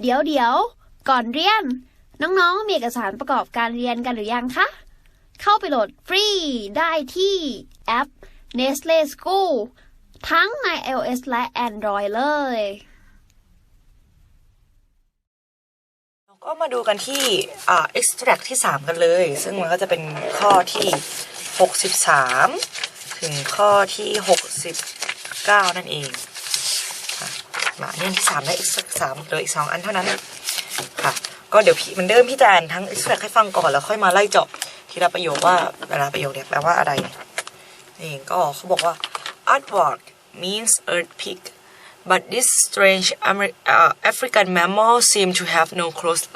เดี๋ยวเดี๋ยวก่อนเรียน น้องๆ มีเอกสารประกอบการเรียนกันหรือยังคะ เข้าไปโหลดฟรีได้ที่แอป Nestle School ทั้งใน iOS และ Android เลยเราก็มาดูกันที่อ่า extract ที่ 3 กันเลย ซึ่งมันก็จะเป็นข้อที่ 63 ถึงข้อที่ 69 นั่นเอง มาเนี่ยที่3ได้ extract 3เหลืออีก2อันเท่านั้นค่ะ ก็เดี๋ยวพี่มันเดิมพี่จะอ่านทั้ง extract ให้ฟังก่อนแล้วค่อยมาไล่เจาะทีละประโยคว่าแต่ละประโยคเนี่ยแปลว่าอะไรนี่ก็เขาบอกว่า artwork means earth pig but this strange Amer- uh, African mammal seem to have no close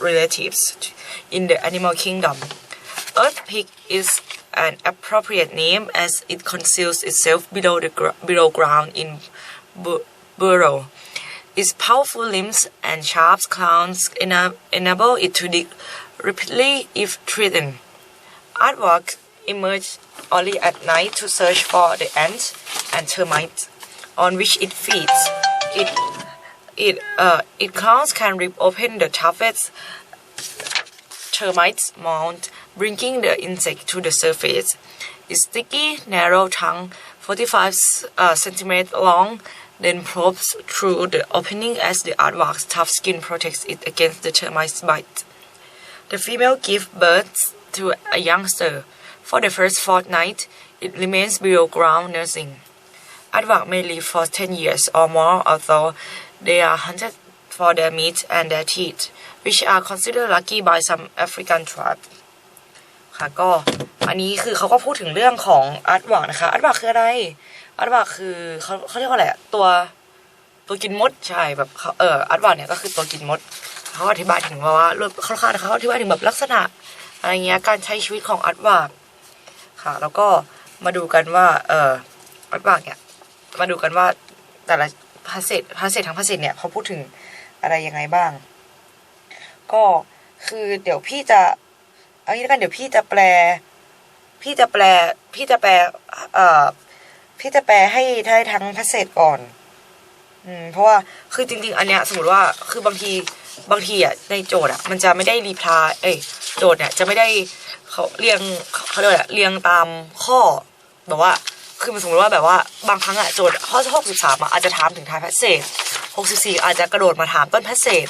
relatives in the animal kingdom. Earth pig is an appropriate name as it conceals itself below the gr- below ground in burrow. Its powerful limbs and sharp claws enable it to dig rapidly if threatened. Artwork emerge only at night to search for the ants and termites on which it feeds. It it uh its claws can rip open the toughest termites mound, bringing the insect to the surface. Its sticky, narrow tongue, 45 uh, centimeters long, then probes through the opening as the artwork's tough skin protects it against the termite's bite. The female gives birth to a youngster. For the first fortnight, it remains below ground nursing. Aardvark may live for 10 years or more, although they are hunted for their meat and their teeth, which are considered lucky by some African tribes. ค่ะก็อันนี้คือเขาก็พูดถึงเรื่องของอาร์ตวร์กนะคะอาร์ตวร์กคืออะไร อาร์ตวร์คือเขาเขาเรียกว่าอะไรอะตัวตัวกินมดใช่แบบเขาเอออาร์ตวร์กเนี่ยก็คือตัวกินมดเขาอธิบายถึงว่าว่าเขาเขาเขาอธิบายถึงแบบลักษณะอะไรเงี้ยการใช้ชีวิตของอาร์ตวร์กค่ะ แล้วก็มาดูกันว่าเอออาร์ตวร์กเนี่ยมาดูกันว่าแต่ละพาเศษพาเศษทั้งพาเศษเนี่ยเขาพูดถึงอะไรยังไงบ้าง ก็คือเดี๋ยวพี่จะเอางี้แล้วกันเดี๋ยวพี่จะแปล พี่จะแปล พี่จะแปล เอ่อ พี่จะแปลให้ได้ทั้งพาเศษก่อน อืม เพราะว่าคือจริง ๆ อันเนี้ยสมมติว่าคือบางทีบางทีอะในโจทย์อะมันจะไม่ได้รีพลายเอ้ยโจทย์เนี่ยจะไม่ได้เขาเรียงเขาเรียกอะไรเรียงตามข้อแบบว่าคือมันสมมติว่าแบบว่าบางครั้งอะโจทย์ข้อหกสิบสามอาจจะถามถึงท้ายแพสเซจหกสิบสี่อาจจะกระโดดมาถามต้นแพสเซจ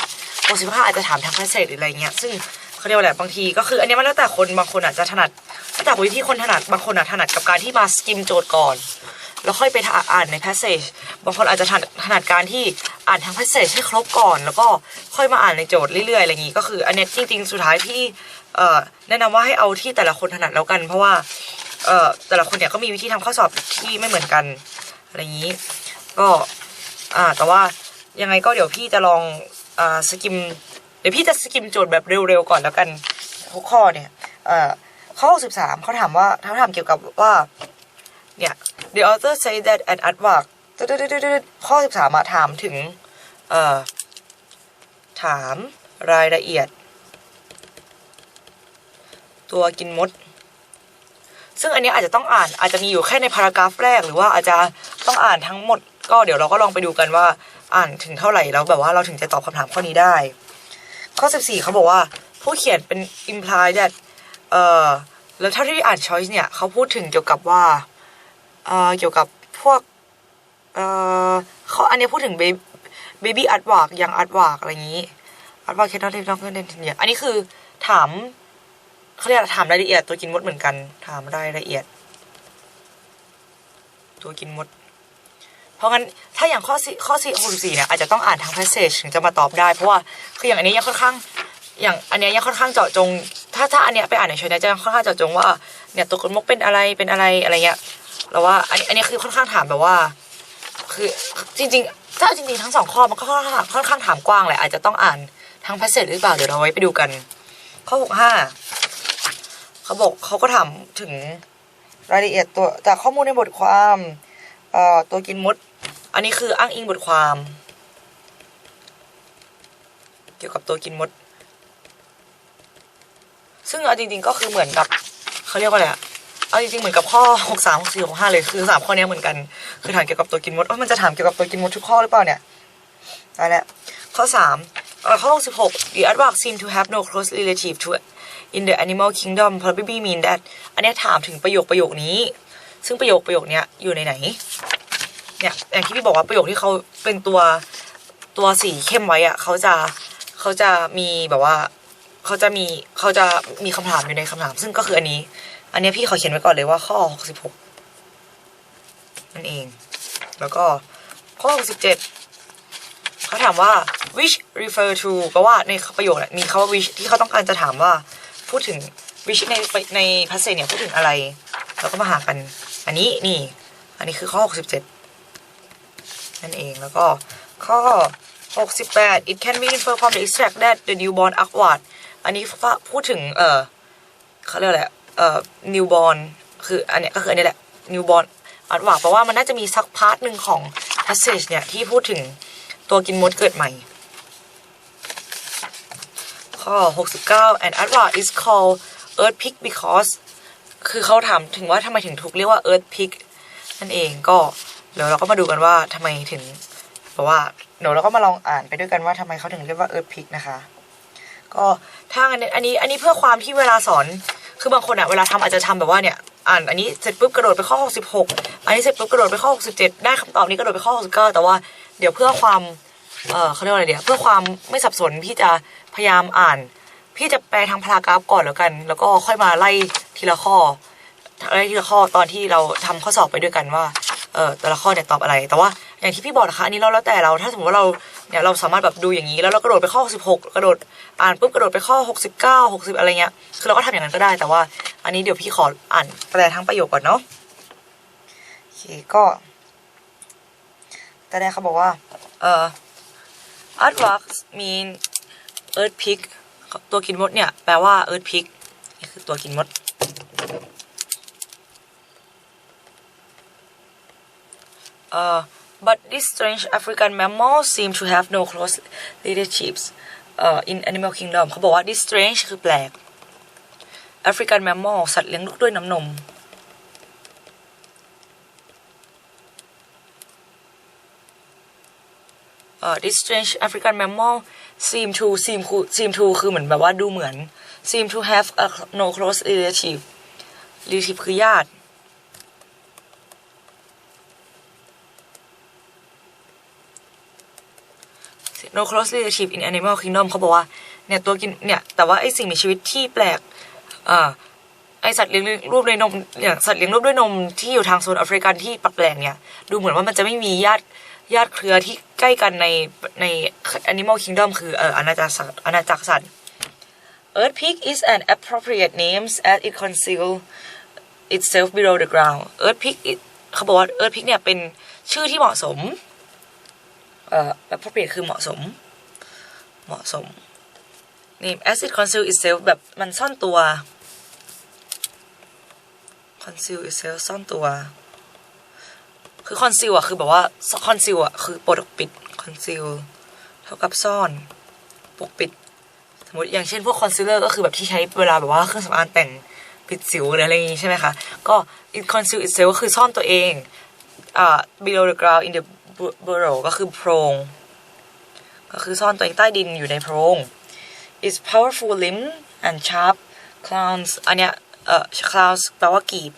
หกสิบห้าอาจจะถามทางแพสเซจหรืออะไรเงี้ยซึ่งเขาเรียกว่าอะไรบางทีก็คืออันเนี้ยมันแล้วแต่คนบางคนอาจจะถนัดแล้วแต่วิธีคนถนัดบางคนอะถนัดกับการที่มาสกิมโจทย์ก่อน แล้วค่อยไปอ่านในแพสเซจบางคนอาจจะถนัดถนัดการที่อ่านทั้งแพสเซจให้ครบก่อน แล้วก็ค่อยมาอ่านในโจทย์เรื่อยๆอะไรอย่างงี้ก็คือ อันนี้จริง ๆ สุดท้ายพี่แนะนำว่าให้เอาที่แต่ละคนถนัดแล้วกัน เพราะว่าแต่ละคนเนี่ยก็มีวิธีทำข้อสอบที่ไม่เหมือนกันอะไรอย่างนี้ ก็แต่ว่ายังไงก็เดี๋ยวพี่จะลองอสกิมเดี๋ยวพี่จะสกิมโจทย์แบบเร็วๆก่อนแล้วกันทุกข้อเนี่ยเอ่อข้อ13เขาถามว่าเขาถามเกี่ยวกับว่า เนี่ย the author say that an artwork ตึ๊ดๆๆๆข้อ 13มาถามถึงเอ่อถามรายละเอียด ตัวกินมด ซึ่งอันนี้อาจจะต้องอ่านอาจจะมีอยู่แค่ในพารากราฟแรก หรือว่าอาจจะต้องอ่านทั้งหมด ก็เดี๋ยวเราก็ลองไปดูกันว่าอ่านถึงเท่าไหร่แล้วแบบว่าเราถึงจะตอบคำถามข้อนี้ได้ ข้อ 14เขาบอกว่าผู้เขียนเป็น imply that เอ่อแล้วเท่าที่อ่าน choice เนี่ยเขาพูดถึงเกี่ยวกับว่า เอ่อเกี่ยวกับพวกเอ่อเขาอันนี้พูดถึง baby baby artwork ยัง artwork อะไรอย่างนี้ artwork cannot live longer than 10 years อันนี้คือถามเขาเรียกถามรายละเอียดตัวกินมดเหมือนกัน ถามรายละเอียด ตัวกินมด เพราะงั้นถ้าอย่างข้อสี่ข้อสี่หกสี่เนี่ยอาจจะต้องอ่านทาง passage ถึงจะมาตอบได้ เพราะว่าคืออย่างอันนี้ยังค่อนข้าง อย่างอันนี้ยยังค่อนข้างเจาะจง ถ้าถ้าอันเนี้ยไปอ่านในชอยเนี่ยจะค่อนข้างเจาะจงว่าเนี่ยตัวกินมดเป็นอะไรเป็นอะไรอะไรเงี้ย แล้วว่าอันนี้อันนี้คือค่อนข้างถามแบบว่า คือจริงๆ ถ้าจริงๆทั้งสองข้อมันก็ค่อนข้างค่อนข้างถามกว้างแหละอาจจะต้องอ่านทาง passage หรือเปล่าเดี๋ยวเราไว้ไปดูกัน ข้อหกห้าเขาบอกเขาก็ถามถึงรายละเอียดตัวจากข้อมูลในบทความเอ่อตัวกินมด อันนี้คืออ้างอิงบทความ เกี่ยวกับตัวกินมด ซึ่งเอาจริง ๆ ก็คือเหมือนกับเขาเรียกว่าอะไรอะ เอาจริงๆเหมือนกับข้อหกสามหกสี่หกห้าเลยคือสามข้อนี้เหมือนกัน คือถามเกี่ยวกับตัวกินมดว่ามันจะถามเกี่ยวกับตัวกินมดทุกข้อหรือเปล่าเนี่ยตายแล้วข้อสามเอ่อข้อ66 the adverb seem to have no close relative to in the animal kingdom probably mean that อันนี้ถามถึงประโยคประโยคนี้ ซึ่งประโยคประโยคนี้อยู่ในไหนเนี่ยอย่างที่พี่บอกว่าประโยคที่เขาเป็นตัวตัวสีเข้มไว้อะเขาจะเขาจะมีแบบว่าเขาจะมีเขาจะมีคำถามอยู่ในคำถาม ซึ่งก็คืออันนี้ อันนี้พี่ขอเขียนไว้ก่อนเลยว่าข้อ 66 นั่นเอง แล้วก็ข้อ 67เขาถามว่า which refer to แปลว่าในประโยคเนี่ยมีคำว่า which ที่เขาต้องการจะถามว่าพูดถึง which ในใน passage เนี่ยพูดถึงอะไร แล้วก็มาหากัน อันนี้นี่ อันนี้คือข้อ 67 นั่นเองแล้วก็ข้อ 68 it can be inferred from the extract that the newborn upward อันนี้พูดถึง เออเขาเรียกอะไร เอ่อ newborn คืออันเนี้ยก็คืออันนี้แหละ newborn อัดว่าแปลว่ามันน่าจะมีสักพาร์ทหนึ่งของ passage เนี่ยที่พูดถึงตัวกินมดเกิดใหม่ ข้อ 69 and adva is called earth pig because คือเขาถามถึงว่าทำไมถึงถูกเรียกว่า earth pig นั่นเองก็เดี๋ยวเราก็มาดูกันว่าทำไมถึงแปลว่าเดี๋ยวเราก็มาลองอ่านไปด้วยกันว่าทำไมเขาถึงเรียกว่า earth pig นะคะ ก็ถ้าอันนี้อันนี้อันนี้เพื่อความที่เวลาสอน คือบางคนอะเวลาทำอาจจะทำแบบว่าเนี่ยอ่านอันนี้เสร็จปุ๊บกระโดดไปข้อ 66 อันนี้เสร็จปุ๊บกระโดดไปข้อ 67 ได้คำตอบนี้กระโดดไปข้อ 69 แต่ว่าเดี๋ยวเพื่อความเออเขาเรียกว่าอะไรเดี๋ยวเพื่อความไม่สับสนพี่จะพยายามอ่าน พี่จะแปลทางพารากราฟก่อนแล้วกัน แล้วก็ค่อยมาไล่ทีละข้อไล่ทีละข้อตอนที่เราทำข้อสอบไปด้วยกันว่าเออแต่ละข้อเนี่ยตอบอะไร แต่ว่าอย่างที่พี่บอกนะคะอันนี้เราแล้วแต่เราถ้าสมมติว่าเรา เนี่ยเราสามารถแบบดูอย่างนี้แล้วเรากระโดดไปข้อ16กระโดดอ่านปุ๊บกระโดดไปข้อ 69 60 อะไรเงี้ยคือเราก็ทำอย่างนั้นก็ได้แต่ว่า อันนี้เดี๋ยวพี่ขออ่านแปลทั้งประโยคก่อนเนาะโอเคก็แต่แรกเขาบอกว่าเอ่อ Earthworks mean earth pig ตัวกินมดเนี่ยแปลว่า earth pig นี่คือตัวกินมด Uh, but this strange African mammal seem to have no close relatives uh, in animal kingdom เขาบอกว่า this strange คือแปลก African mammal สัตว์เลี้ยงลูกด้วยน้ำนม uh, this strange African mammal seem to seem seem to คือเหมือนแบบว่าดูเหมือน seem to have a no close relative relative คือญาติ no close relative in animal kingdom เขาบอกว่าเนี่ยตัวกินเนี่ยแต่ว่าไอสิ่งมีชีวิตที่แปลกอ่าไอสัตว์เลี้ยงรูปด้วยนมอย่างสัตว์เลี้ยงรูปด้วยนมที่อยู่ทางโซนแอฟริกันที่แปลกเนี่ยดูเหมือนว่ามันจะไม่มีญาติญาติเครือที่ใกล้กันในใน animal kingdom คือเอ่ออาณาจักรสัตว์อาณาจักรสัตว์ Earth pig is an appropriate name as it conceal itself below the ground Earth pig เขาบอกว่า Earth pig เนี่ยเป็นชื่อที่เหมาะสม เอ่อ appropriate คือเหมาะสม เหมาะสม นี่ as it conceal itself แบบมันซ่อนตัว conceal itself ซ่อนตัว คือ conceal อะคือแบบว่า conceal อะคือปกปิด conceal เท่ากับซ่อน ปกปิด สมมติ อย่างเช่น พวก concealer ก็คือแบบที่ใช้เวลาแบบว่าเครื่องสำอางแต่งปิดสิวหรืออะไรอย่างงี้ใช่ไหมคะ ก็ it conceal itself ก็คือซ่อนตัวเองอ่า below the ground in the burrow ก็คือโพรงก็คือซ่อนตัวเองใต้ดินอยู่ในโพรง its powerful limb and sharp claws อันเนี้ยเอ่อ claws แปลว่ากีบ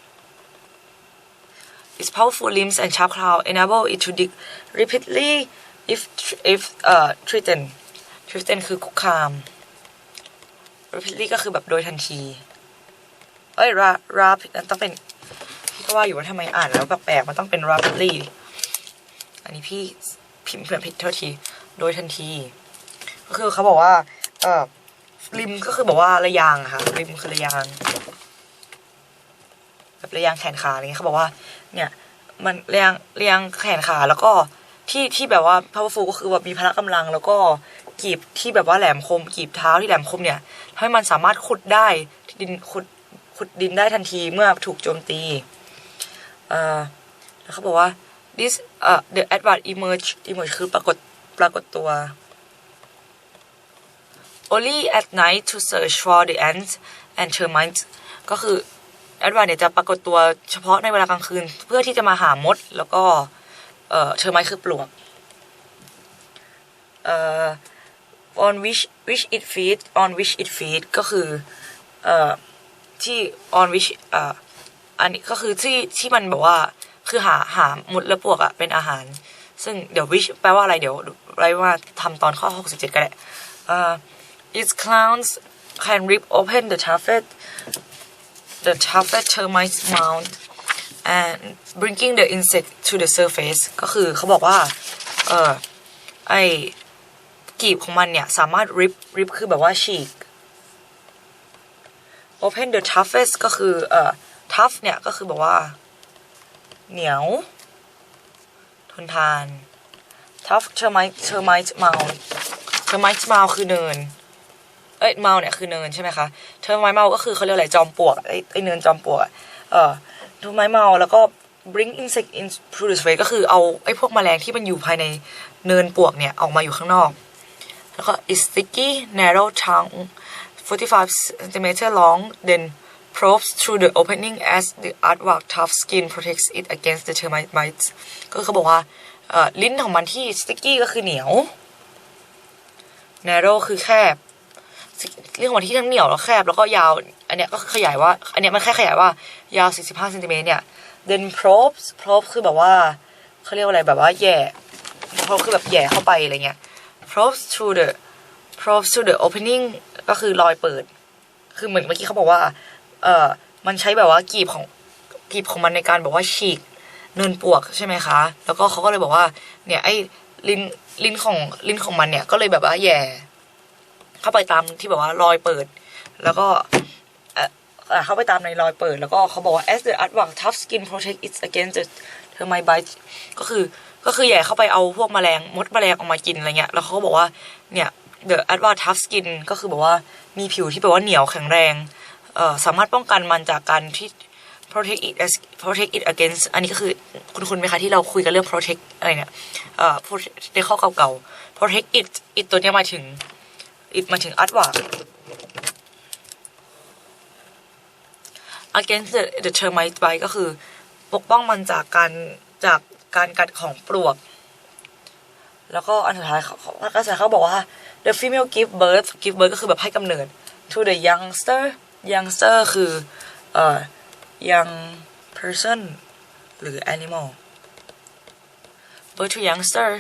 its powerful limbs and sharp claws enable it to dig repeatedly if if เอ่อ threatened threatened คือคุกคาม repeatedly ก็คือแบบโดยทันที เอ้ย ra ra นั่นต้องเป็นพี่ก็ว่าอยู่ว่าทำไมอ่านแล้วแปลกมันต้องเป็น rapidly อันนี้พี่พิมพ์เพื่อนผิดเท่าที โดยทันที ก็คือเขาบอกว่า เออริมก็คือบอกว่าระยางค่ะริมคือระยางแบบระยางแขนขาอะไรเงี้ยเขาบอกว่า เนี่ย มันระยางระยางแขนขาแล้วก็ที่ที่แบบว่า powerful ก็คือแบบมีพละกำลัง แล้วก็กีบที่แบบว่าแหลมคมกีบเท้าที่แหลมคมเนี่ยทำให้มันสามารถขุดได้ดินขุดขุดดินได้ทันทีเมื่อถูกโจมตี เออแล้วเขาบอกว่า this uh the advert emerge emerge คือปรากฏปรากฏตัว only at night to search for the ants and termites ก็คือ advert เนี่ยจะปรากฏตัวเฉพาะในเวลากลางคืน เพื่อที่จะมาหามด แล้วก็เอ่อ termite คือปลวกเอ่อ on which which it feeds on which it feeds ก็คือเอ่อที่ on which เอ่ออันนี้ก็คือที่ที่มันแบบว่า คือหาหาหมุดและปวกอะเป็นอาหาร ซึ่งเดี๋ยว which แปลว่าอะไรเดี๋ยวไรว่าทำตอนข้อ 67 ก็ได้เอ่อ its clowns can rip open the tuffet the tuffet termite mound and bringing the insect to the surface ก็คือเขาบอกว่า เออไอกีบของมันเนี่ย สามารถ rip rip คือแบบว่าฉีก open the toughest ก็คือเอ่อ tough เนี่ย ก็คือแบบว่า เหนียว ทนทาน tough termite termite mound termite mound คือเนิน เอ้ย mound เนี่ยคือเนินใช่ไหมคะ termite mound ก็คือเขาเรียกอะไรจอมปลวกไอ้ไอ้เนินจอมปลวกเอ่อ termite mound แล้วก็ bring insect into the space ก็คือเอาไอ้พวกแมลงที่มันอยู่ภายในเนินปลวกเนี่ย ออกมาอยู่ข้างนอก แล้วก็ is sticky narrow tongue 45 centimeter long then probes through the opening as the aardvark tough skin protects it against the termite bites ก็คือเขาบอกว่าลิ้นของมันที่ sticky ก็คือเหนียว narrow คือแคบเรื่องของมันที่ทั้งเหนียวแล้วแคบแล้วก็ยาว อันเนี้ยก็ขยายว่า อันเนี้ยมันแค่ขยายว่ายาว 45เซนติเมตรเนี่ย then probes probe คือแบบว่าเขาเรียกว่าอะไรแบบว่าแย่ probe คือแบบแย่เข้าไปอะไรเงี้ย probes through the probes through the opening ก็คือรอยเปิด คือเหมือนเมื่อกี้เขาบอกว่า เออมันใช้แบบว่ากีบของกีบของมันในการแบบว่าฉีกเนินปวกใช่ไหมคะ แล้วก็เขาก็เลยบอกว่า เนี่ยไอ้ลิ้นลิ้นของลิ้นของมันเนี่ยก็เลยแบบว่าแย่ เข้าไปตามที่แบบว่ารอยเปิด แล้วก็เออเข้าไปตามในรอยเปิด แล้วก็เขาบอกว่า as the aardvark tough skin protect it against the termite bite ก็คือก็คือแย่เข้าไปเอาพวกแมลงมดแมลงออกมากินอะไรเงี้ย แล้วเขาก็บอกว่าเนี่ย the aardvark tough skin ก็คือแบบว่ามีผิวที่แบบว่าเหนียวแข็งแรง สามารถป้องกันมันจากการที่ protect it as protect it against อันนี้ก็คือคุณคุณไหมคะที่เราคุยกันเรื่อง protect อะไรเนี่ยเอ่อ ในข้อเก่าๆ protect it it ตัวนี้หมายถึง it หมายถึง aardvark against the, the termite bite ก็คือปกป้องมันจากการจากการกัดของปลวก แล้วก็อันสุดท้ายเขาเขาก็จะเขาบอกว่า the female give birth give birth ก็คือแบบให้กำเนิด to the youngster youngster คือเอ่อ young person หรือ animal birth to youngster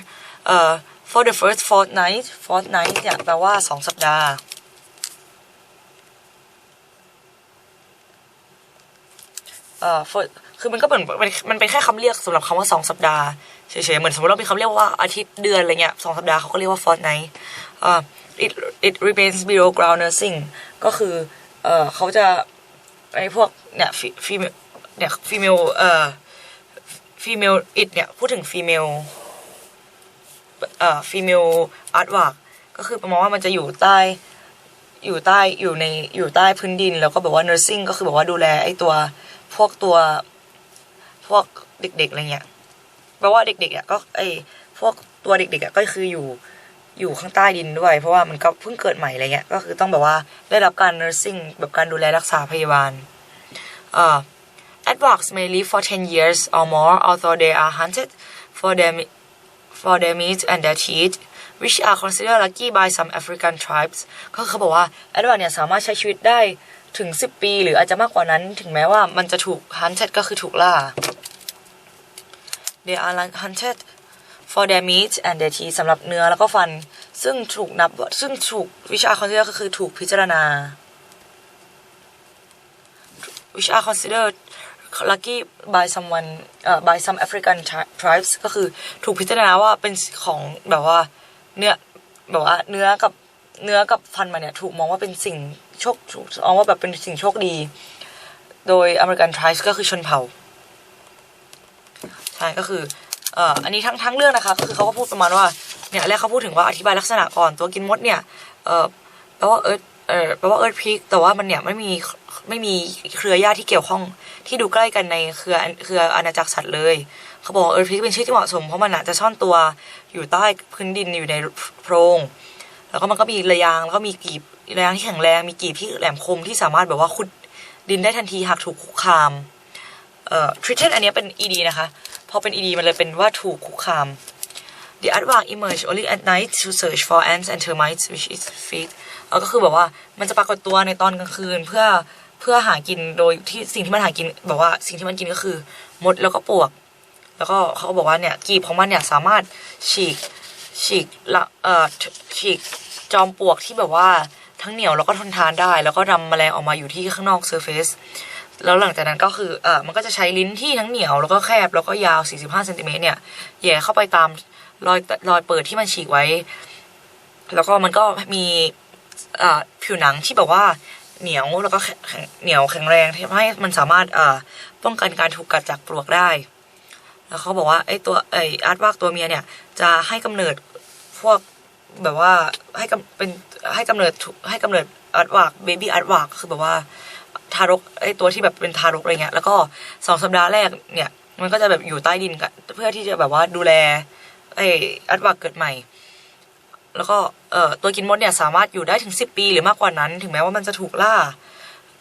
เอ่อ for the first fortnight fortnight เนี่ยแปลว่าสองสัปดาห์ เอ่อ for คือมันก็เหมือนมันมันเป็นแค่คำเรียกสำหรับคำว่าสองสัปดาห์เฉยๆเหมือนสมมติเรามีคำเรียกว่าอาทิตย์เดือนอะไรเงี้ยสองสัปดาห์เขาก็เรียกว่า fortnight เอ่อ it it remains below ground nursing ก็คือ เออเขาจะไอ้พวกเนี่ย female เนี่ย female เอ่อ female it เนี่ยพูดถึง female เอ่อ female artwork ก็คือประมาณว่ามันจะอยู่ใต้อยู่ใต้อยู่ในอยู่ใต้พื้นดิน แล้วก็แบบว่า nursing ก็คือแบบว่าดูแลไอ้ตัวพวกตัวพวกเด็กๆอะไรเงี้ยแปลว่าเด็กๆอะก็ไอ้พวกตัวเด็กๆอะก็คืออยู่ อยู่ข้างใต้ดินด้วย เพราะว่ามันก็เพิ่งเกิดใหม่อะไรเงี้ยก็คือต้องแบบว่าได้รับการ nursing แบบการดูแลรักษาพยาบาลเอ่อ Advox may live for 10 years or more although they are hunted for their for their meat and their teeth which are considered lucky by some African tribes ก็เขาบอกว่า Advox เนี่ยสามารถใช้ชีวิตได้ถึง 10 ปี หรืออาจจะมากกว่านั้นถึงแม้ว่ามันจะถูก hunted ก็คือถูกล่า they are hunted for their meat and their teeth สำหรับเนื้อแล้วก็ฟัน ซึ่งถูกนับซึ่งถูกวิชา consider ก็คือถูกพิจารณา which are considered lucky by someone เอ่อ by some African tribes ก็คือถูกพิจารณาว่าเป็นของแบบว่าเนื้อแบบว่าเนื้อกับเนื้อกับฟันมันเนี่ยถูกมองว่าเป็นสิ่งโชคถูกมองว่าแบบเป็นสิ่งโชคดี โดย American tribes ก็คือชนเผ่า ใช่ก็คือ เอ่ออันนี้ทั้งทั้งเรื่องนะคะคือเขาก็พูดประมาณว่าเนี่ยแรกเขาพูดถึงว่าอธิบายลักษณะก่อนตัวกินมดเนี่ยเอ่อแปลว่าเอิร์ธเออแปลว่าเอิร์ธพิกแต่ว่ามันเนี่ยไม่มีไม่มีเครือญาติที่เกี่ยวข้องที่ดูใกล้กันในเครือเครืออาณาจักรสัตว์เลยเขาบอกเอิร์ธพิกเป็นชื่อที่เหมาะสมเพราะมันอะจะซ่อนตัวอยู่ใต้พื้นดินอยู่ในโพรงแล้วก็มันก็มีระยางแล้วก็มีกีบระยางที่แข็งแรงมีกีบที่แหลมคมที่สามารถแบบว่าขุดดินได้ทันทีหากถูกคุกคาม เอ่อทริเทนอันนี้เป็น ed นะคะ พอเป็น ed มันเลยเป็นว่าถูกคุกคาม the aardvark emerge only at night to search for ants and termites which is feed เออก็คือแบบว่ามันจะปรากฏตัวในตอนกลางคืนเพื่อเพื่อหากินโดยที่สิ่งที่มันหากินแบบว่าสิ่งที่มันกินก็คือมดแล้วก็ปลวก แล้วก็เขาก็บอกว่าเนี่ยกีบของมันเนี่ยสามารถฉีกฉีกละเอ่อฉีกจอมปลวกที่แบบว่าทั้งเหนียวแล้วก็ทนทานได้ แล้วก็นำแมลงออกมาอยู่ที่ข้างนอกเซอร์เฟซ แล้วหลังจากนั้นก็คือเออมันก็จะใช้ลิ้นที่ทั้งเหนียวแล้วก็แคบแล้วก็ยาว 45เซนติเมตรเนี่ยแย่เข้าไปตามรอยรอยเปิดที่มันฉีกไว้ แล้วก็มันก็มีเอ่อผิวหนังที่แบบว่าเหนียวแล้วก็เหนียวแข็งแรงที่ทำให้มันสามารถเอ่อป้องกันการถูกกัดจากปลวกได้ แล้วเขาบอกว่าไอ้ตัวไอ้อาร์ตวากตัวเมียเนี่ย จะให้กำเนิดพวกแบบว่าให้กำเป็นให้กำเนิดให้กำเนิดอาร์ตวากเบบี้อาร์ตวากคือแบบว่า ทารกไอ้ตัวที่แบบเป็นทารกอะไรเงี้ยแล้วก็สองสัปดาห์แรกเนี่ย มันก็จะแบบอยู่ใต้ดินกันเพื่อที่จะแบบว่าดูแลไอ้อาร์ตวากเกิดใหม่ แล้วก็เอ่อตัวกินมดเนี่ยสามารถอยู่ได้ถึงสิบปีหรือมากกว่านั้น ถึงแม้ว่ามันจะถูกล่า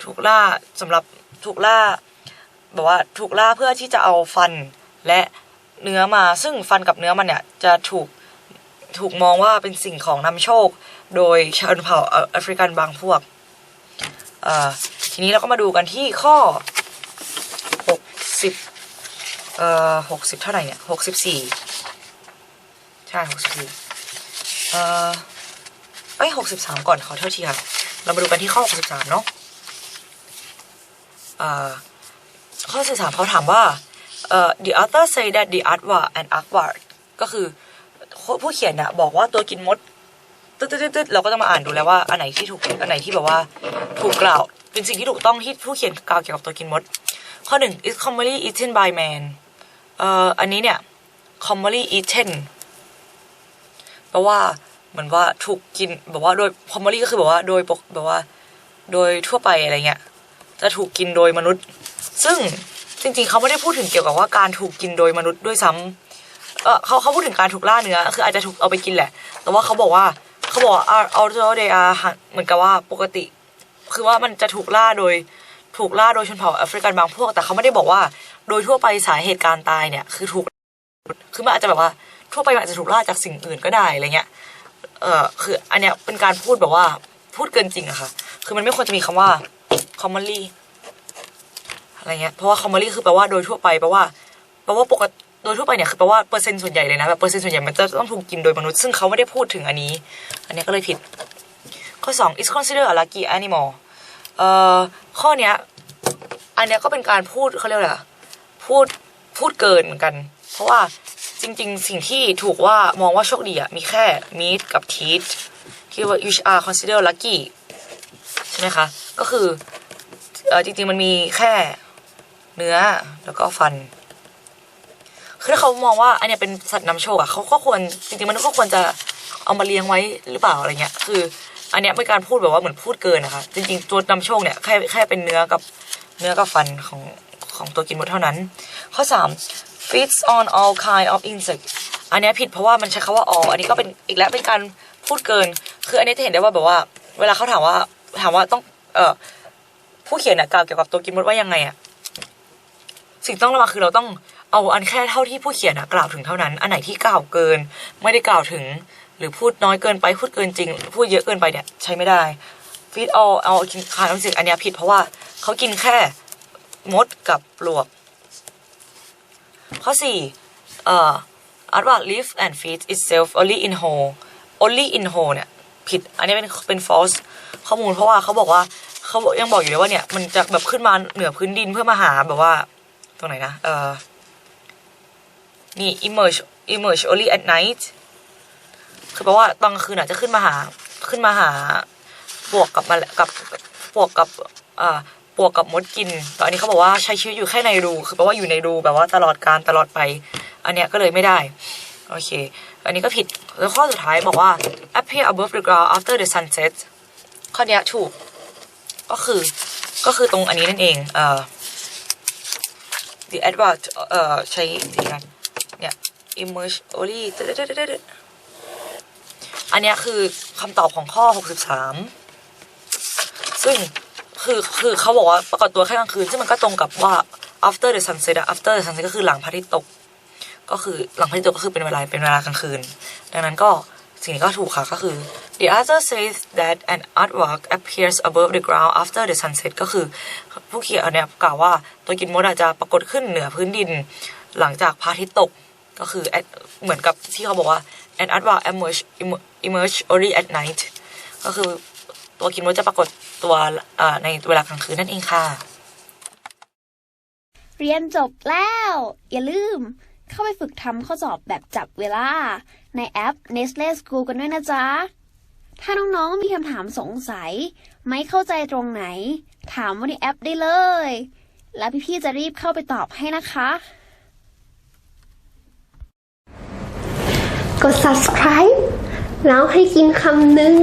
ถูกล่าสำหรับถูกล่าแบบว่าถูกล่าเพื่อที่จะเอาฟันและเนื้อมา ซึ่งฟันกับเนื้อมันเนี่ยจะถูกถูกมองว่าเป็นสิ่งของนำโชค โดยชนเผ่าแอฟริกันบางพวกเอ่อ ทีนี้เราก็มาดูกันที่ข้อหกสิบเอ่อหกสิบเท่าไหร่เนี่ยหกสิบสี่ใช่หกสิบสี่เอ่อเอ้ยหกสิบสามก่อนขอโทษทีค่ะ เรามาดูกันที่ข้อหกสิบสามเนาะเอ่อข้อสื่อสารเขาถามว่าเอ่อ the author say that the artwork and artwork ก็คือผู้เขียนเนี่ยบอกว่าตัวกินมดตึ๊ดตึ๊ดตึ๊ดเราก็ต้องมาอ่านดูแล้วว่าอันไหนที่ถูกอันไหนที่แบบว่าถูกกล่าว เป็นสิ่งที่ถูกต้องที่ผู้เขียนกล่าวเกี่ยวกับตัวกินมด ข้อหนึ่ง is commonly eaten by man เอ่ออันนี้เนี่ย commonly eaten แปลว่าเหมือนว่าถูกกินแบบว่าโดย commonly ก็คือแบบว่าโดยปกแบบว่า โดยทั่วไปอะไรเงี้ยจะถูกกินโดยมนุษย์ ซึ่งจริงๆ เขาไม่ได้พูดถึงเกี่ยวกับว่าการถูกกินโดยมนุษย์ด้วยซ้ำเออเขาเขาพูดถึงการถูกล่าเนื้อคืออาจจะถูกเอาไปกินแหละ แต่ว่าเขาบอกว่าเขาบอกว่า although they are เหมือนกับว่าปกติ คือว่ามันจะถูกล่าโดยถูกล่าโดยชนเผ่าแอฟริกันบางพวก แต่เขาไม่ได้บอกว่า โดยทั่วไปสาเหตุการตายเนี่ย คือถูกคือมันอาจจะแบบว่าทั่วไปมันอาจจะถูกล่าจากสิ่งอื่นก็ได้อะไรเงี้ยเออคืออันเนี้ยเป็นการพูดแบบว่าพูดเกินจริงอะค่ะ คือมันไม่ควรจะมีคำว่า commonly อะไรเงี้ย เพราะว่า commonly คือแปลว่าโดยทั่วไปแปลว่าแปลว่าปกติโดยทั่วไปเนี่ยคือแปลว่าเปอร์เซ็นต์ส่วนใหญ่เลยนะแบบเปอร์เซ็นต์ส่วนใหญ่มันจะต้องถูกกินโดยมนุษย์ซึ่งเขาไม่ได้พูดถึงอันนี้ อันเนี้ยก็เลยผิด ข้อสอง is considered a lucky animal เอ่อข้อเนี้ยอันเนี้ยก็เป็นการพูดเขาเรียกอะไรพูดพูดเกินเหมือนกัน เพราะว่าจริง ๆ สิ่งที่ถูกว่ามองว่าโชคดีอะมีแค่ meat กับ teeth ที่ว่า you are considered lucky ใช่ไหมคะ ก็คือเออจริง ๆ มันมีแค่เนื้อแล้วก็ฟันคือถ้าเขามองว่าอันเนี้ยเป็นสัตว์นำโชคอะเขาก็ควรจริงๆมันก็ควรจะเอามาเลี้ยงไว้หรือเปล่าอะไรเงี้ย คือ อันเนี้ยเป็นการพูดแบบว่าเหมือนพูดเกินนะคะจริงๆตัวนำโชคเนี่ยแค่แค่เป็นเนื้อกับเนื้อกับฟันของของตัวกินมดเท่านั้น ข้อสาม feeds on all kind of insects อันเนี้ยผิดเพราะว่ามันใช้คำว่า all อันนี้ก็เป็นอีกแล้วเป็นการพูดเกิน คืออันนี้จะเห็นได้ว่าแบบว่า เวลาเขาถามว่าถามว่าต้องเอ่อผู้เขียนเนี่ยกล่าวเกี่ยวกับตัวกินมดว่ายังไงอะสิ่งต้องระวังคือเราต้องเอาอันแค่เท่าที่ผู้เขียนอะกล่าวถึงเท่านั้น อันไหนที่กล่าวเกิน ไม่ได้กล่าวถึง หรือพูดน้อยเกินไปพูดเกินจริง พูดเยอะเกินไปเนี่ยใช้ไม่ได้ฟีดเอาเอากินคาน้ำสึกอันนี้ผิดเพราะว่าเขากินแค่มดกับปลวก ข้อสี่เอ่อ Aardvark live and feed itself only in hole only in hole เนี่ยผิด อันนี้เป็นเป็น false ข้อมูลเพราะว่าเขาบอกว่าเขายังบอกอยู่เลยว่าเนี่ย มันจะแบบขึ้นมาเหนือพื้นดินเพื่อมาหาแบบว่า ตรงไหนนะ เอ่อ นี่ emerge emerge only at night คือแปลว่าตอนกลางคืนอาจจะขึ้นมาหาขึ้นมาหาปวกกับมากับปวกกับอ่าปวกกับมดกินแต่อันนี้เขาบอกว่าใช้ชีวิตอยู่แค่ในรู คือแปลว่าอยู่ในรูแบบว่าตลอดการตลอดไป อันเนี้ยก็เลยไม่ได้ โอเค อันนี้ก็ผิด แล้วข้อสุดท้ายบอกว่า appear above the ground after the sunset ข้อเนี้ยถูก ก็คือ ก็คือตรงอันนี้นั่นเอง เอ่อ the advert เอ่อ ใช้ที่กันเนี่ย emerge only อันนี้คือคำตอบของข้อ 63 ซึ่งคือคือเขาบอกว่าปรากฏตัวแค่กลางคืน ซึ่งมันก็ตรงกับว่า after the sunset after the sunset ก็คือหลังพระอาทิตย์ตก ก็คือหลังพระอาทิตย์ตกก็คือเป็นเวลาเป็นเวลากลางคืน ดังนั้นก็สิ่งนี้ก็ถูกค่ะก็คือ the author says that an artwork appears above the ground after the sunset ก็คือผู้เขียนเนี่ยกล่าวว่าตัวกินมดอาจจะปรากฏขึ้นเหนือพื้นดิน หลังจากพระอาทิตย์ตก ก็คือเหมือนกับที่เขาบอกว่า an artwork emerge emerge only at night ก็คือตัวกินมดจะปรากฏตัวในเวลากลางคืนนั่นเองค่ะ เรียนจบแล้ว อย่าลืม เข้าไปฝึกทำข้อสอบแบบจับเวลา ในแอป Nestle School กันด้วยนะจ๊ะ ถ้าน้องๆ มีคำถามสงสัย ไม่เข้าใจตรงไหน ถามว่าในแอปได้เลย แล้วพี่ๆ จะรีบเข้าไปตอบให้นะคะ กด subscribe แล้วให้กินคำหนึ่ง